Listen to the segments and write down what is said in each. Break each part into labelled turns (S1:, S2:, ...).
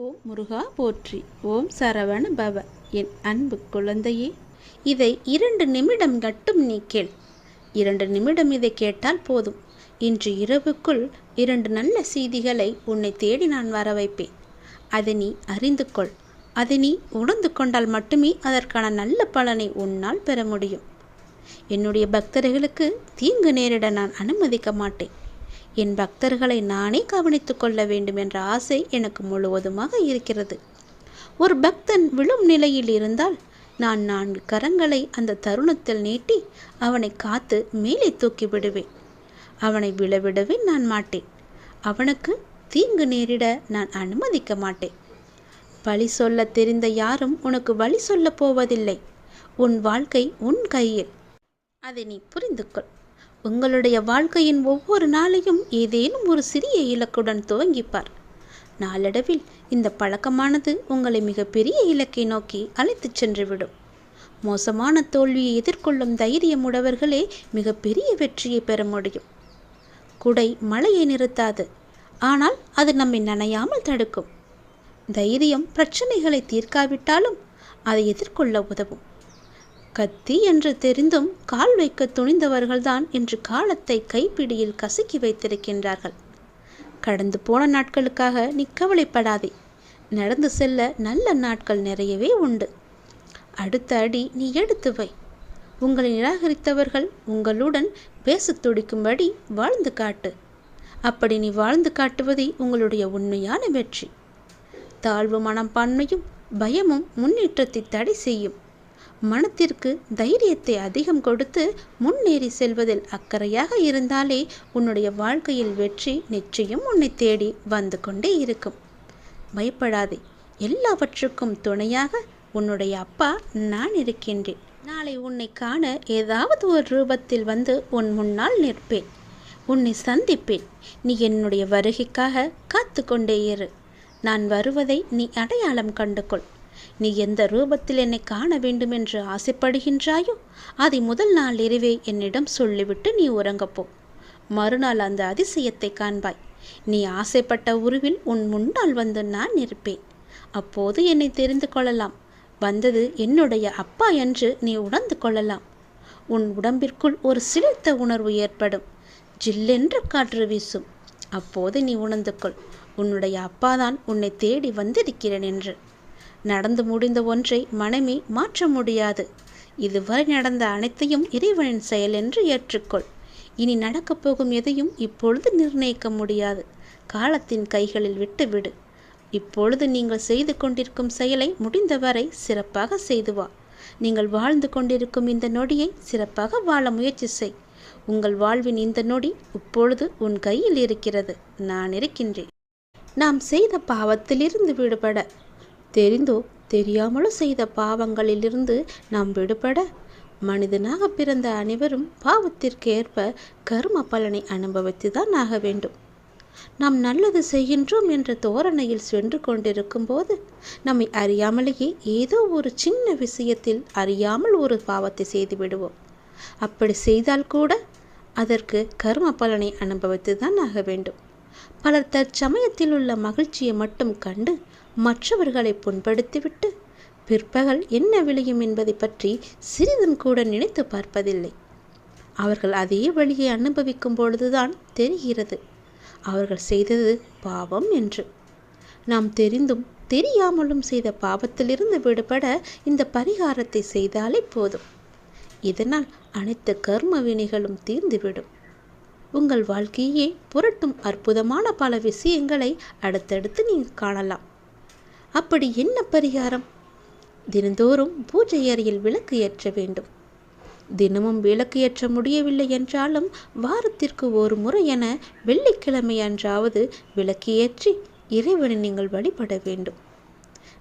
S1: ஓம் முருகா போற்றி. ஓம் சரவண பவ. என் அன்பு குழந்தையே இதை இரண்டு நிமிடம் மட்டும் நீ கேள். இரண்டு நிமிடம் இதை கேட்டால் போதும். இன்று இரவுக்குள் இரண்டு நல்ல செய்திகளை உன்னை தேடி நான் வர வைப்பேன் அதை நீ அறிந்து கொள். அதை நீ உணர்ந்து கொண்டால் மட்டுமே அதற்கான நல்ல பலனை உன்னால் பெற முடியும். என்னுடைய பக்தர்களுக்கு தீங்கு நேரிட நான் அனுமதிக்க மாட்டேன். என் பக்தர்களை நானே கவனித்து கொள்ள வேண்டும் என்ற ஆசை எனக்கு முழுவதுமாக இருக்கிறது. ஒரு பக்தன் விழும் நிலையில் இருந்தால் நான் நான்கு கரங்களை அந்த தருணத்தில் நீட்டி அவனை காத்து மேலே தூக்கி விடுவேன். அவனை விழவிடவே நான் மாட்டேன். அவனுக்கு தீங்கு நேரிட நான் அனுமதிக்க மாட்டேன். பழி சொல்ல தெரிந்த யாரும் உனக்கு வழி சொல்லப் போவதில்லை. உன் வாழ்க்கை உன் கையில். அதை நீ புரிந்து கொள் உங்களுடைய வாழ்க்கையின் ஒவ்வொரு நாளையும் ஏதேனும் ஒரு சிறிய இலக்குடன் துவங்கிப்பார். நாளடைவில் இந்த பழக்கமானது உங்களை மிகப்பெரிய இலக்கை நோக்கி அழைத்துச் சென்றுவிடும். மோசமான தோல்வியை எதிர்கொள்ளும் தைரியம் உடையவர்களே மிகப்பெரிய வெற்றியை பெற முடியும். குடை மழையை நிறுத்தாது ஆனால் அது நம்மை நனையாமல் தடுக்கும். தைரியம் பிரச்சனைகளை தீர்க்காவிட்டாலும் அதை எதிர்கொள்ள உதவும். கத்தி என்று தெரிந்தும் கால் வைக்க துணிந்தவர்கள்தான் இன்று காலத்தை கைப்பிடியில் கசக்கி வைத்திருக்கின்றார்கள். கடந்து போன நாட்களுக்காக நீ கவலைப்படாதே. நடந்து செல்ல நல்ல நாட்கள் நிறையவே உண்டு. அடுத்த அடி நீ எடுத்து வை. உங்களை நிராகரித்தவர்கள் உங்களுடன் பேசத் துடிக்கும்படி வாழ்ந்து காட்டு. அப்படி நீ வாழ்ந்து காட்டுவதே உங்களுடைய உண்மையான வெற்றி. தாழ்வு மனப்பான்மையும் பயமும் முன்னேற்றத்தை தடை செய்யும். மனத்திற்கு தைரியத்தை அதிகம் கொடுத்து முன்னேறி செல்வதில் அக்கறையாக இருந்தாலே உன்னுடைய வாழ்க்கையில் வெற்றி நிச்சயம் உன்னை தேடி வந்து கொண்டே இருக்கும். பயப்படாதே. எல்லாவற்றுக்கும் துணையாக உன்னுடைய அப்பா நான் இருக்கின்றேன். நாளை உன்னை காண ஏதாவது ஒரு ரூபத்தில் வந்து உன் முன்னால் நிற்பேன். உன்னை சந்திப்பேன். நீ என்னுடைய வருகைக்காக காத்து கொண்டே இரு. நான் வருவதை நீ அடையாளம் கண்டுகொள். நீ எந்த ரூபத்தில் என்னை காண வேண்டும் என்று ஆசைப்படுகின்றாயோ அதை முதல் நாள் இரவே என்னிடம் சொல்லிவிட்டு நீ உறங்கப்போ மறுநாள் அந்த அதிசயத்தை காண்பாய். நீ ஆசைப்பட்ட உருவில் உன் முன்னால் வந்து நான் இருப்பேன். அப்போது என்னை தெரிந்து கொள்ளலாம். வந்தது என்னுடைய அப்பா என்று நீ உணர்ந்து கொள்ளலாம். உன் உடம்பிற்குள் ஒரு சிலிர்த்த உணர்வு ஏற்படும். ஜில்லென்று காற்று வீசும். அப்போது நீ உணர்ந்து கொள். உன்னுடைய அப்பாதான் உன்னை தேடி வந்திருக்கிறேன் என்று. நடந்து முடிந்த ஒன்றை மனமே மாற்ற முடியாது. இதுவரை நடந்த அனைத்தையும் இறைவனின் செயல் என்று ஏற்றுக்கொள். இனி நடக்கப் போகும் எதையும் இப்பொழுது நிர்ணயிக்க முடியாது. காலத்தின் கைகளில் விட்டுவிடு. இப்பொழுது நீங்கள் செய்து கொண்டிருக்கும் செயலை முடிந்தவரை சிறப்பாக செய்து வா. நீங்கள் வாழ்ந்து கொண்டிருக்கும் இந்த நொடியை சிறப்பாக வாழ முயற்சி செய். உங்கள் வாழ்வின் இந்த நொடி இப்பொழுது உன் கையில் இருக்கிறது. நான் இருக்கின்றேன். நாம் செய்த பாவத்திலிருந்து விடுபட. தெரிந்தோ தெரியாமலோ செய்த பாவங்களிலிருந்து நாம் விடுபட மனிதனாக பிறந்த அனைவரும் பாவத்திற்கு ஏற்ப கர்ம பலனை அனுபவித்துதான் ஆக வேண்டும். நாம் நல்லது செய்கின்றோம் என்ற தோரணையில் சென்று கொண்டிருக்கும் போது நம்மை அறியாமலேயே ஏதோ ஒரு சின்ன விஷயத்தில் அறியாமல் ஒரு பாவத்தை செய்து விடுவோம். அப்படி செய்தால் கூட அதற்கு கர்ம பலனை அனுபவித்து தான் ஆக வேண்டும். பலர் தற்சமயத்தில் உள்ள மகிழ்ச்சியை மட்டும் கண்டு மற்றவர்களை புண்படுத்திவிட்டு பிற்பகல் என்ன விளையும் என்பதை பற்றி சிறிதும் கூட நினைத்து பார்ப்பதில்லை. அவர்கள் அதே வழியை அனுபவிக்கும் பொழுதுதான் தெரிகிறது. அவர்கள் செய்தது பாவம் என்று. நாம் தெரிந்தும் தெரியாமலும் செய்த பாவத்திலிருந்து விடுபட இந்த பரிகாரத்தை செய்தாலே போதும். இதனால் அனைத்து கர்ம வினைகளும் தீர்ந்துவிடும். உங்கள் வாழ்க்கையே புரட்டும் அற்புதமான பல விஷயங்களை அடுத்தடுத்து நீங்கள் காணலாம். அப்படி என்ன பரிகாரம்? தினந்தோறும் பூஜை அறையில் விளக்கு ஏற்ற வேண்டும். தினமும் விளக்கு ஏற்ற முடியவில்லை என்றாலும் வாரத்திற்கு ஒரு முறை என வெள்ளிக்கிழமை அன்றாவது விளக்கு ஏற்றி இறைவனை நீங்கள் வழிபட வேண்டும்.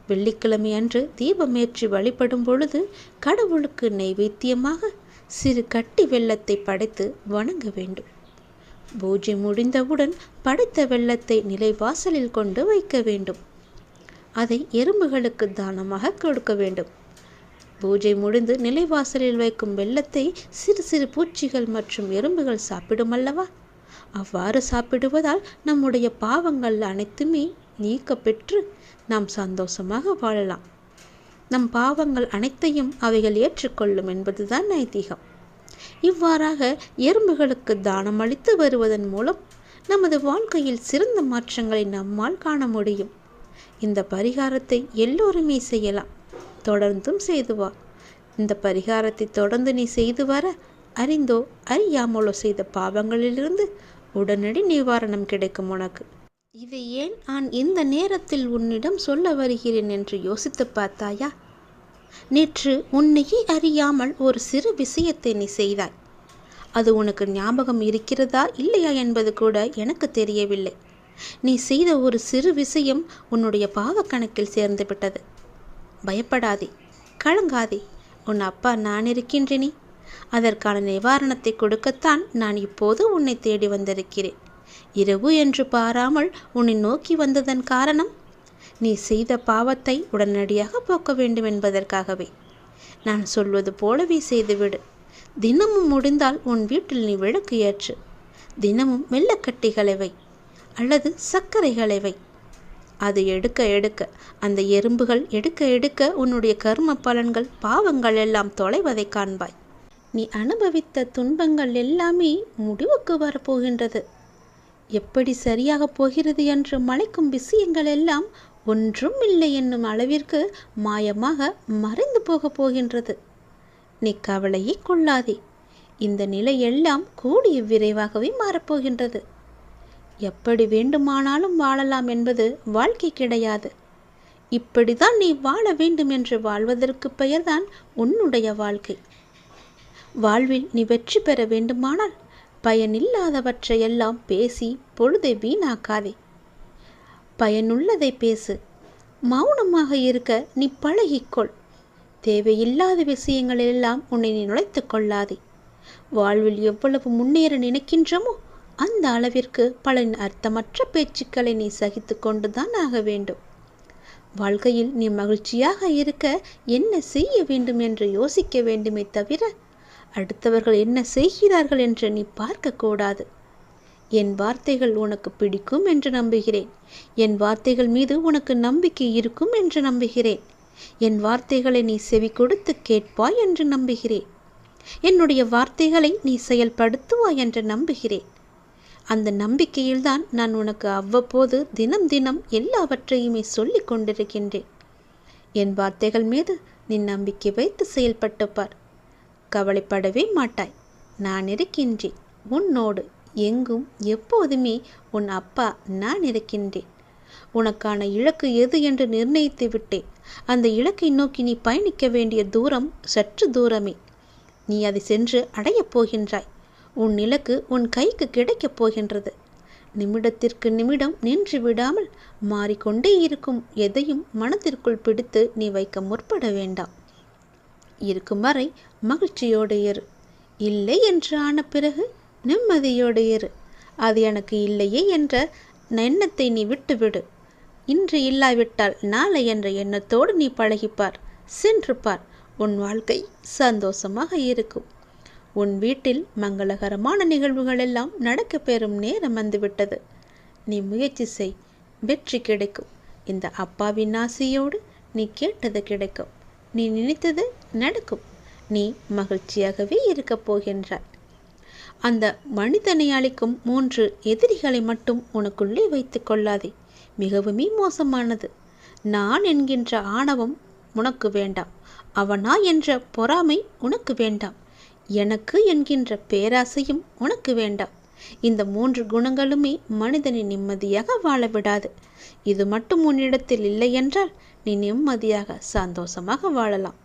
S1: வெள்ளிக்கிழமை அன்று தீபமேற்றி வழிபடும் பொழுது கடவுளுக்கு நைவேத்தியமாக சிறு கட்டி வெள்ளத்தை படைத்து வணங்க வேண்டும். பூஜை முடிந்தவுடன் படைத்த வெள்ளத்தை நிலைவாசலில் கொண்டு வைக்க வேண்டும். அதை எறும்புகளுக்கு தானமாக கொடுக்க வேண்டும். பூஜை முடிந்து நிலைவாசலில் வைக்கும் வெள்ளத்தை சிறு சிறு பூச்சிகள் மற்றும் எறும்புகள் சாப்பிடும் அல்லவா? அவ்வாறு சாப்பிடுவதால் நம்முடைய பாவங்கள் அனைத்துமே நீக்க பெற்று நாம் சந்தோஷமாக வாழலாம். நம் பாவங்கள் அனைத்தையும் அவைகள் ஏற்றுக்கொள்ளும் என்பதுதான் ஐதீகம். இவ்வாறாக எறும்புகளுக்கு தானம் அளித்து வருவதன் மூலம் நமது வாழ்க்கையில் சிறந்த மாற்றங்களை நம்மால் காண முடியும். இந்த பரிகாரத்தை எல்லோருமே செய்யலாம். தொடர்ந்தும் செய்து வா. இந்த பரிகாரத்தை தொடர்ந்து நீ செய்து வர அறிந்தோ அறியாமலோ செய்த பாவங்களிலிருந்து உடனடி நிவாரணம் கிடைக்கும் உனக்கு. இதை ஏன் நான் இந்த நேரத்தில் உன்னிடம் சொல்ல வருகிறேன் என்று யோசித்து பார்த்தாயா? நேற்று உன்னையே அறியாமல் ஒரு சிறு விஷயத்தை நீ செய்தாய். அது உனக்கு ஞாபகம் இருக்கிறதா இல்லையா என்பது கூட எனக்கு தெரியவில்லை. நீ செய்த ஒரு சிறு விஷயம் உன்னுடைய பாவக்கணக்கில் சேர்ந்து விட்டது. பயப்படாதே கலங்காதே. உன் அப்பா நான் இருக்கின்றேனே. அதற்கான நிவாரணத்தை கொடுக்கத்தான் நான் இப்போது உன்னை தேடி வந்திருக்கிறேன். இரவு என்று பாராமல் உன்னை நோக்கி வந்ததன் காரணம் நீ செய்த பாவத்தை உடனடியாக போக்க வேண்டும் என்பதற்காகவே. நான் சொல்வது போலவே செய்துவிடு. தினமும் முடிந்தால் உன் வீட்டில் நீ விளக்கு ஏற்று தினமும் வெள்ளக்கட்டிகளை வை. அல்லது சர்க்கரைகளை வை. அது எடுக்க எடுக்க அந்த எறும்புகள் எடுக்க எடுக்க உன்னுடைய கர்ம பலன்கள் பாவங்கள் எல்லாம் தொலைவதை காண்பாய். நீ அனுபவித்த துன்பங்கள் எல்லாமே முடிவுக்கு வரப்போகின்றது. எப்படி சரியாக போகிறது என்று மலைக்கும் விஷயங்கள் எல்லாம் ஒன்றும் இல்லை என்னும் அளவிற்கு மாயமாக மறைந்து போகப் போகின்றது. நீ கவலையே கொள்ளாதே. இந்த நிலை எல்லாம் கூடிய விரைவாகவே மாறப்போகின்றது எப்படி வேண்டுமானாலும் வாழலாம் என்பது வாழ்க்கை கிடையாது. இப்படிதான் நீ வாழ வேண்டும் என்று வாழ்வதற்கு பெயர்தான் உன்னுடைய வாழ்க்கை. வாழ்வில் நீ வெற்றி பெற வேண்டுமானால் பயனில்லாதவற்றையெல்லாம் பேசி பொழுதை வீணாக்காதே. பயனுள்ளதை பேசு. மௌனமாக இருக்க நீ பழகிக்கொள். தேவையில்லாத விஷயங்களெல்லாம் உன்னை நீ நுழைத்து கொள்ளாதே. வாழ்வில் எவ்வளவு முன்னேற நினைக்கின்றமோ அந்த அளவிற்கு பலன் அர்த்தமற்ற பேச்சுக்களை நீ சகித்து கொண்டுதான் ஆக வேண்டும். வாழ்க்கையில் நீ மகிழ்ச்சியாக இருக்க என்ன செய்ய வேண்டும் என்று யோசிக்க வேண்டுமே தவிர அடுத்தவர்கள் என்ன செய்கிறார்கள் என்று நீ பார்க்கக்கூடாது என் வார்த்தைகள் உனக்கு பிடிக்கும் என்று நம்புகிறேன். என் வார்த்தைகள் மீது உனக்கு நம்பிக்கை இருக்கும் என்று நம்புகிறேன். என் வார்த்தைகளை நீ செவி கொடுத்து கேட்பாய் என்று நம்புகிறேன். என்னுடைய வார்த்தைகளை நீ செயல்படுத்துவாய் என்று நம்புகிறேன். அந்த நம்பிக்கையில்தான் நான் உனக்கு அவ்வப்போது தினம் தினம் எல்லாவற்றையுமே சொல்லிக் கொண்டிருக்கின்றேன். என் வார்த்தைகள் மீது நீ நம்பிக்கை வைத்து செயல்பட்டு பார். கவலைப்படவே மாட்டாய். நான் இருக்கின்றேன். உன்னோடு எங்கும் எப்போதுமே உன் அப்பா நான் இருக்கின்றேன். உனக்கான இலக்கு எது என்று நிர்ணயித்து விட்டேன். அந்த இலக்கை நோக்கி நீ பயணிக்க வேண்டிய தூரம் சற்று தூரமே. நீ அதை சென்று அடையப் போகின்றாய். உன் இலக்கு உன் கைக்கு கிடைக்கப் போகின்றது. நிமிடத்திற்கு நிமிடம் நின்று விடாமல் மாறிக்கொண்டே இருக்கும் எதையும் மனத்திற்குள் பிடித்து நீ வைக்க முற்பட வேண்டாம். இருக்கும் வரை மகிழ்ச்சியோடு இரு. இல்லை என்று ஆன பிறகு நிம்மதியோடு இரு. அது எனக்கு இல்லையே என்ற எண்ணத்தை நீ விட்டுவிடு. இன்று இல்லாவிட்டால் நாளை என்ற எண்ணத்தோடு நீ பழகிப்பார் சென்று பார் உன் வாழ்க்கை சந்தோஷமாக இருக்கும். உன் வீட்டில் மங்களகரமான நிகழ்வுகள் எல்லாம் நடக்கப்பெறும் நேரம் வந்துவிட்டது. நீ முயற்சி செய் வெற்றி கிடைக்கும். இந்த அப்பாவின் ஆசையோடு நீ கேட்டது கிடைக்கும். நீ நினைத்தது நடக்கும். நீ மகிழ்ச்சியாகவே இருக்கப் போகின்றாய். அந்த மனிதனை அளிக்கும் மூன்று எதிரிகளை மட்டும் உனக்குள்ளே வைத்து கொள்ளாதே. மிகவுமே மோசமானது. நான் என்கின்ற ஆணவம் உனக்கு வேண்டாம். அவனா என்ற பொறாமை உனக்கு வேண்டாம். எனக்கு என்கின்ற பேராசையும் உனக்கு வேண்டாம். இந்த மூன்று குணங்களுமே மனிதனை நிம்மதியாக வாழ விடாது இது மட்டும் உன்னிடத்தில் இல்லை என்றால் நீ நிம்மதியாக சந்தோஷமாக வாழலாம்.